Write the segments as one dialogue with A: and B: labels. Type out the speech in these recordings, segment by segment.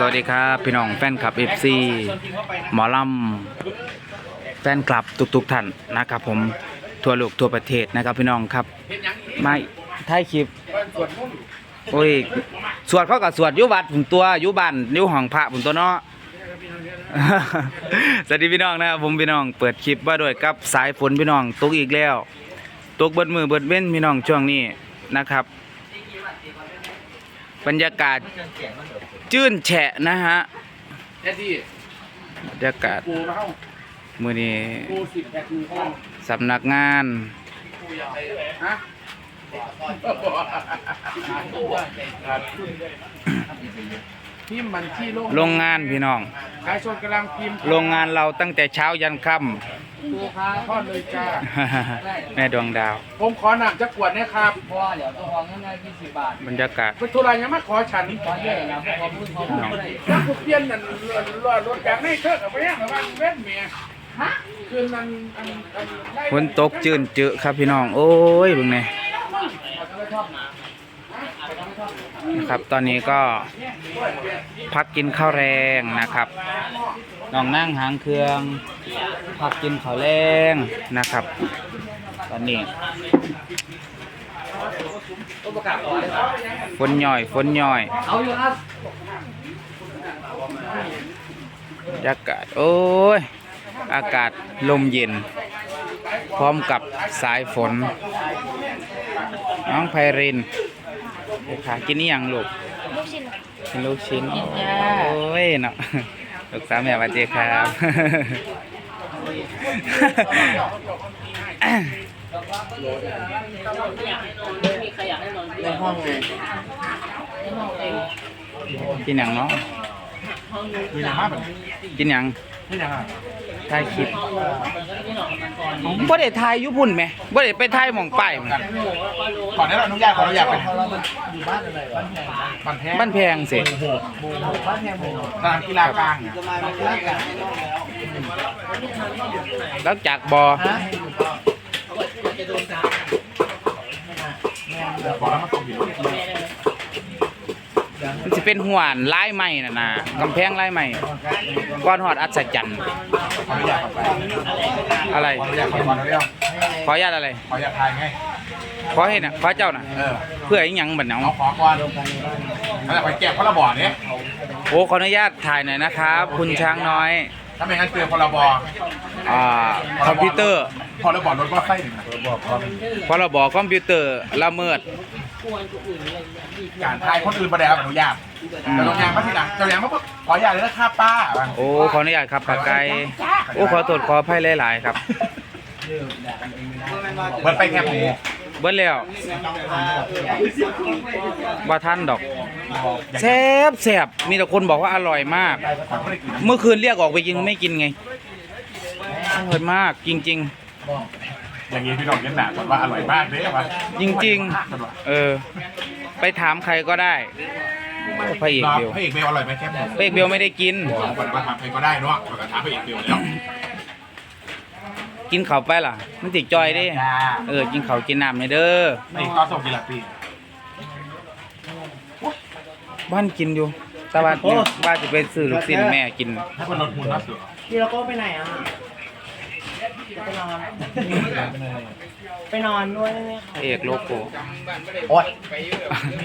A: สวัสดีครับ พี่น้องแฟนคลับ FC หมอลำแฟนคลับทุกๆท่านนะครับ ผมทั่วโลกทั่วประเทศนะครับพี่น้องครับมาถ่ายคลิปโอ้ยสวดเขากับสวดยุวัดผมตัวยุบ้านอยุห้องพระผมตัวเนาะสวัสดีพี่น้องนะครับผมพี่น้องเปิดคลิปว่าด้วยกับสายฝนพี่น้องตกอีกแล้วตกเบิดมือเบิดเว้นพี่น้องช่วงนี้นะครับ บรรยากาศ จื้นแฉะนะฮะ
B: แค่ที่
A: บรรยากาศ
B: กูมาเข้า
A: มือนี้
B: กูสิบแปดกูเข้า
A: สำนักงาน
B: ฮะพิมพ์มันที่โลง
A: โรงงานพี่น้อง
B: ขายชนกำลังพิมพ์
A: โรงงานเราตั้งแต่เช้ายันค่ำ
B: กูค้าทอดเลยจ้าำ
A: แม่ดวงดาว
B: ผมขอหนักจะกวดนะครับ
C: เพราะว่าเดี๋ยวต้องของเงินยี่สิบบาท
A: บรรยากาศ
B: เป็นทุไรยังมาขอฉัน
C: ขอเยอะนะพวกเขาพูดเขาพูดอะไร
B: ถ้ากูเปลี่ยนนั่นรถรถอย่างนี้เถิดเอาไปยังเอาไปเว้นเมียฮะคืนนั้นอันอันไล่
A: ฝนตกจื้นเจอครับพี่น้อง โอ้ยเบิ่งไงนะครับ ตอนนี้ก็พักกินข้าวแรงนะครับ น้องนั่งหางเครื่องพักกินข้าวแรงนะครับ ตอนนี้ฝนย่อยฝนย่อย
C: เอาอยู่ครับ
A: บรรยากาศ โอ้ย อากาศลมเย็น พร้อมกับสายฝน น้องไพรินเดี๋ยวขากินนี่ยังลูก
D: ลูกชิ้น
A: กินลูกชิ้น โอ้ยเนาะ ลูกสาวแม่มาเจครับ
C: มีใครอยากให้นอนในห้องไงในห้องเอง
A: กินหยังเนาะ
B: คืออย่างมากแบบ
A: กินหยัง
B: นี่อย่างอะ
A: ถ่ายคลิป
C: นี่หนอนมันก่อน
A: บ่ได้ถ่ายอยู่พุ่นไหมบ่ได้ไปถ่ายหม่องป้ายมัน
B: ขอได้รับอนุญาตขออนุญาตเป็น
C: อยู่บ้านอะไรบ้านแพง
B: มันแท้
A: บ้านแพงสิ
C: บ้านแพงหมู่
B: สนามกีฬากลางเนี่ย
C: จะมาเรื่องกัน
A: แล้วจากบ่อ เป็นหวานลายไม้น่ะนะกำแพงลายไม้ก้อนหอดอัศจรรย์
B: ขออนุญาตขอไป
A: อะไร
B: ขออนุญาตขอก่อนเร็ว
A: ขออนุญาตอะไร
B: ขออนุญาตทายไง
A: ขอให้น่ะขอเจ้าน่ะ
B: เออ
A: เพื่ออีหยังบัดเนา
B: เอาขอก่อนแล้วไปแก็บพระบอเนี่ย
A: โอ้ขออนุญาตถ่ายหน่อยนะครับ คุณช้างน้อย
B: ถ้าไม่งั้นเจอพรบ
A: อ่าคอมพิวเตอร์
B: พรบรถก็ไส้หนึ่งนะ
A: พรบคอมพิวเตอร์ละเมิด
B: การทายคนอื่นประเดี๋ยวอนุญาตแต่โรงงานมาทีหลังเจ้าอย่างมาปุ๊บขออนุญาตเลยนะครับป้า
A: โอ้ขออนุญาตครับปากไก่โอ้ขอโทษขออภัยหลายๆครับ
B: เบิดไปแค่หมู
A: เบิ้แล้วบ่ทันดอกแซ่บแซ่บมีแต่คนบอกว่าอร่อยมาก เมื่อคืนเรียกออกไปกินไม่กินไงอร่อยมากจริง
B: อย่างนี้พี่น้องยันหนาบอกว่าอร่อยมากเลยว่ะ
A: ๆจริง ๆ เออ ไปถามใครก็ได้โอ้พระเอก
B: รอ
A: เบล
B: พระเอกเบลอร่อยไหมแค่หมู
A: พระเอกเบลไม่ได้กิน
B: บอกว่ามาถามใครก็ได้เนาะเราก็ถามพระเอกเบลแล้ว
A: กินเขาวไปล่ะ มันติดจอยเด้เออกินเขาวกินน้ำในอยเด้อ
B: พระเอกก็ส่งกี่หลักปี
A: บ้านกินอยู่แต่ว่าเนี่ยว่าจะไปซื้อลูกชิ้นแม่กิน
B: ให้คนลดหุ่นล่าสุด
C: พี่เราก็ไปไหนอะ ไปนอนไปนอนด้วยได้ไหม
A: พระเอกโลโก้
E: โอ๊ย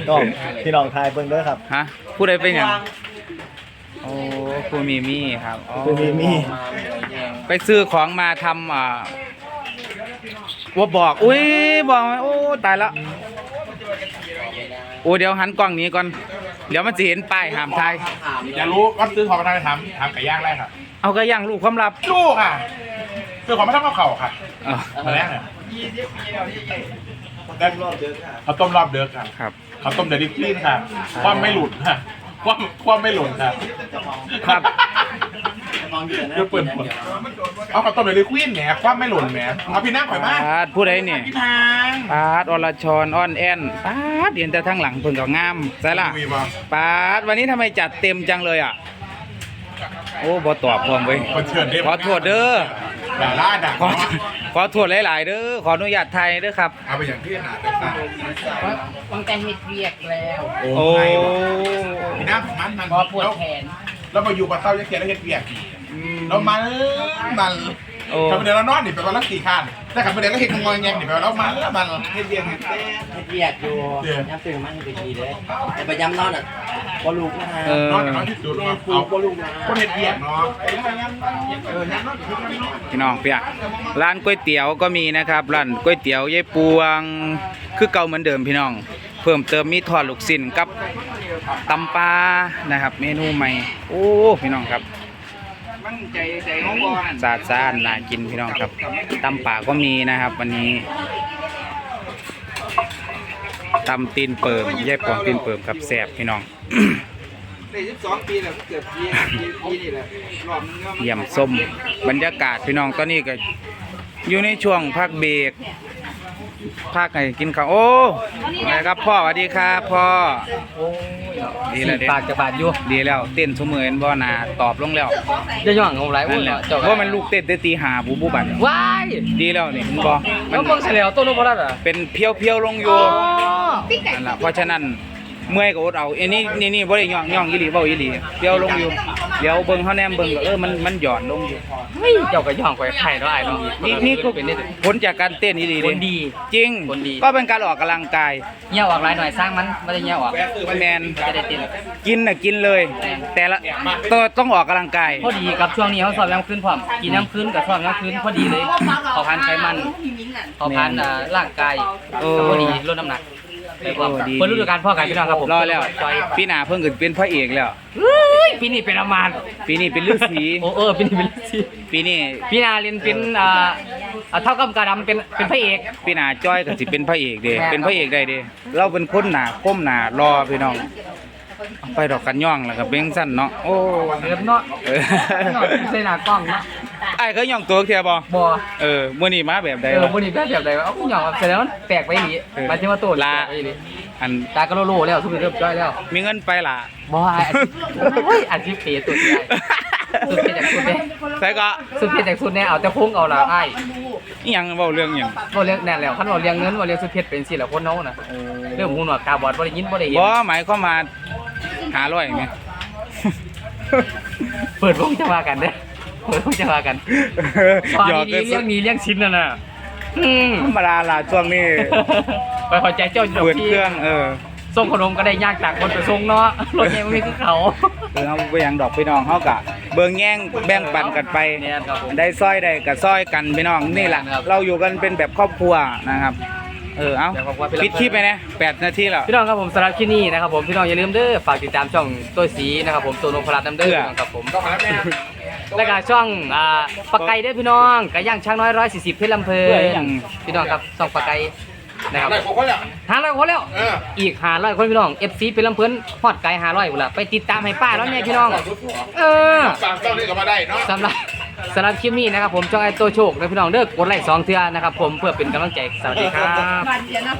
E: ก็พี่น้องทายเบิ่งเด้อครับ
A: ฮะผู้ใดเป็นอย่างโอ้ครูมีมี่ครับอ๋อ
E: ครูมีมี่
A: ไปซื้อของมาทำอ่าว่าบอกอุ้ยบอกไหมโอ้ตายแล้วโอ้เดี๋ยวหันกล้องหนี้ก่อน เดี๋ยวมันจะเห็นป้ายห้ามทาย
B: อยากรู้ว่าซื้อของมาทำไปทำทำไก่ย่างแรกค่ะ
A: เอาก็ย่างลูกความลับ
B: ลูกค่ะ ซื้อของมาทำข้าวเข่าค่ะ
A: เออ
B: มาแรกเนี่ยเขาต้มรอบเดือดค่ะ
A: ครับ
B: เขาต้มเดลิฟลี่ค่ะ ความไม่หลุดค่ะ ความความไม่หลุดค่ะ
A: ครับ
B: เดี๋ยวเปิดหัวเอาเขาต้มเดลิฟลี่แหมความไม่หลุดแหมเอาพี่นั่งข่อยมา
A: ปาดผู้ใดเนี่ย
B: พี่ทาง
A: ปาดอรชรอ้อนแอนปาดเห็นแต่ทั้งหลังเพิ่นก็งามใช่ล่ะ
B: มีบ่
A: ปาดวันนี้ทำไมจัดเต็มจังเลยอะ โอ้บ่ตอบพร้อมเว้ย
B: คนเชิญได้
A: ขอโทษเด้อ
B: ด่าล่าด่า
A: ขอขอโทษหลายๆเด้อขออนุญาตไทยเด้อครับ
B: เอาไปอย่างที่หนาแต่ตา
C: วังแต่เฮ็ดเวียกแล้ว
A: โอ้
B: มีน้ำมันมัน
C: พอปวดแขน
B: แล้วมาอยู่ปลาเต้ายักษ์เกียร์แล้วเฮ็ดเบียกแล้วมันมัน
A: โอ้
B: ถ้าไปเดินแล้วนอนนี่เป็นวันละสี่ข้านแต่ขับเดินแล้วเห็นงอยแงงนี่เป็นวันละมันมันเฮ็ดเบียกเฮ็ด
C: เฮ็ดเวียกอยู่
B: ยว
C: ย้ำตื่นมันเป็นดีเลย แต่ไปย้ำนอนอะบ่ลูกนะฮะ
A: เออ
B: นอนแต่นอนที่สุดเอา
C: บ่ลูกนะ
B: คนเฮ็ดเบียกเนาะเออยังนอนอยู่ที่นั่นเนาะ
A: พี่น้องเปียร้านก๋วยเตี๋ยวก็มีนะครับร้านก๋วยเตี๋ยวยายปวง คือเก่าเหมือนเดิมพี่น้อง เพิ่มเติมมีทอดลูกชิ้นกับตำปลานะครับ เมนูใหม่ โอ้พี่น้องครับ
B: มันใจใจของบ่อน
A: สะอาดสะอาดน่ากินพี่น้องครับตำป่าก็มีนะครับ วันนี้ตำตีนเปิมยายปองตีนเปิมกับแสบพี่น้อง
B: ได้12ปีแล้วเกือบปีปีนี่แหละรอบนึงก็
A: เยี่ยมส้มบรรยากาศพี่น้องตอนนี้ก็อยู่ในช่วงพักเบรกพักไงกินข้าวโอ้อะไรครับพ่อสวัสดีครับพ่อ ดีแล้วเด็
C: ปากจะบาดอยู่
A: ดีแล้วเต้นสมือนบ่หนาตอบลงแล้ว
C: จะย่องของไร
A: นั่นแหละเพราะมันลูกเต้นแต่ตีหาบูบูบัน
C: ว้าย
A: ดีแล้วนี่มึงบ่มั
C: แล้
A: น
C: วเบิ่งเสลียวต้นนพรัตน์อะ
A: เป็นเพียวเพียวๆลงอยู่นั่นล่ะเพราะฉะนั้น เมื่อยก็อดเอาอันนี้นี่นี่บ่ได้ย่องย่องอีหลีเว้าอีหลีเพียวลงอยู่เดี๋ยวเบิ่งเฮาแนมเบิ่งก็เออมันมันหย่อนลงอยู่
C: เฮ้ยเจ้าก็ย่องไปไข่เนาะไอ้เนาะ
A: นี่นี่ก็
C: เป็นได้
A: ผลจากการเต้นอีหลี
C: ค
A: เด้
C: นดี
A: จริง
C: คนดี
A: ก็เป็นการออกกำลังกาย
C: เงี้ยวออกหลายหน่อยสร้างมันไม่ได้เงี้ยวออก
A: แมน
C: จะได้ติด
A: กินน่ะกินเลย แต่ละตัวต้องออกกำลังกาย
C: พอดีกับช่วงนี้เขาสอบย้ำคืนพร้อมกินย้ำคืนกับสอบย้ำคืนพอดีเลยเผาพันธุ์ไขมันเผาพันธุ์อ่าร่างกาย
A: โอ้
C: พอดีลดน้ำหนัก ไปพร้อม
A: โอ้ดี
C: เปิดฤดูกาลพ่อกันพี่น้องครับผม
A: รอแล้ว
C: จอย
A: พี่หนาเพิ่งขึ้นเป็นพระเอกแล้ว
C: เฮ้ยปีนี้เป็นอามาน
A: ปีนี้เป็นฤาษี
C: โอ้เออปีนี้เป็นสิ
A: ปีนี้
C: พี่นาเรียนเป็นอ่าอ่าเท่ากับกาดำเป็นเป็นพระเอก
A: พี่หนาจ้อยก็สิเป็นพระเอกเด้
C: แม่น
A: เป็นพระเอกได้เด้เราเป็นคนหนาก้มหนารอพี่น้องเอาไปดอกกันย่องแล้วก็เบ้งสั้นเนาะโอ้
C: เริ่มเนาะ
A: เออ
C: เนาะใส่หน้ากล้องเนาะ
A: ไอ้ายเคยย่องตัวเทียบ่
C: บ่
A: เออมื้อนี้มาแบบใด
C: เออ
A: วะ
C: บ่นี่แบบแบบใดวะเอ้าหยองครับแสดงว่ามันแปลกไปอีหลี
A: เออ
C: หมายถึงว่าตัว
A: ลา
C: แปกไปอีหลี
A: อัน
C: ตากระโลโลแล้วทุกคนเริ่มจ้อยแล้ว
A: มีเงินไปล่ะ
C: บ่อาชีพโอ้ยอาชีพเป๋ตัวใหญ่สุดเพชรจากสุดเนี่ย
A: ใส่ก็
C: สุดเพชรจากสุดเนี่ยเอาแต่โค้งเอาละไอ้
A: อิหยังเว้าเรื่องหยัง
C: บ่เรียกแน่แล้วคันบ่เรียงเงินบ่เรียกสุดเพชรเป็นสิล่ะคนเฮาน่ะเรื่องหูหนวดตาบอดบ่ได้ยินบ่ได้เห็น
A: บ่หมายความว่าหาร้อยไหม
C: เปิดวงจะว่ากันเด้อ เปิดวงจะว่ากันตอน
A: หยอก
C: นี้
A: กัน
C: เรื่องนี้เรื่องชิ้นน่ะน่ะอืม
A: ธรรมดาล่ะช่วงนี้
C: ไปขอใจเจ้าอยู่
A: เปิด
C: ที่
A: เครื่องเออ
C: ส่งขนมก็ได้ยากจากคนไปส่งเนาะรถยังไม่มีคือเขา
A: เออเอาไปหยังดอกพี่น้องเฮากะเบิ่งแย่งแบ่งปันกันไป
C: เนี่ยครับผม
A: ได้ซอยได้ก็ซอยกันพี่น้องนี่แหละ
C: ครับ
A: เราอยู่กันเป็นแบบครอบครัวนะครับ เออเอา
C: เดี๋ยวขอบคุณพี่รัก
A: ปิดคลิปไปนะแปดนาทีแล้ว
C: พี่น้องครับผมสำหรับคลิปนี้นะครับผมพี่น้องอย่าลืมเด้อฝากติดตามช่องตัวสีนะครับผมตัวนพรัตน์น้ำเด้
A: เพื่
C: อ
A: อ
C: ครับผม
B: ก็มา แล้วแม่
C: แล้วก็ช่องอ่าปากไก่เด้อพี่น้องไก่ย่างช้างน้อยร้อยสี่สิบเพชรลำเพลิ
A: เพื่ออย่าง
C: พี่น้องครับช่องปากไก่นะครับ
B: ได้ผมก็แล้ว
C: ห้าร้อยคนแล้ว
B: เออ
C: อีกห้าร้อยคนพี่น้องเอฟซีเพชรลำเพลินฮอดไก่ห้าร้อยหมดละไปติดตามให้ป้าแล้วเนี่ยพี่น้องเออ
B: ฟังต้องนี่ก็มาได้เนาะ
C: สำหรับสำหรับคลิปนี้นะครับผมช่องไอตัวโชคนะพี่น้องเด้อกดไลค์สองเทื่อนะครับผมเพื่อเป็นกำลังใจสวัสดีครับ
D: Vale, ya no.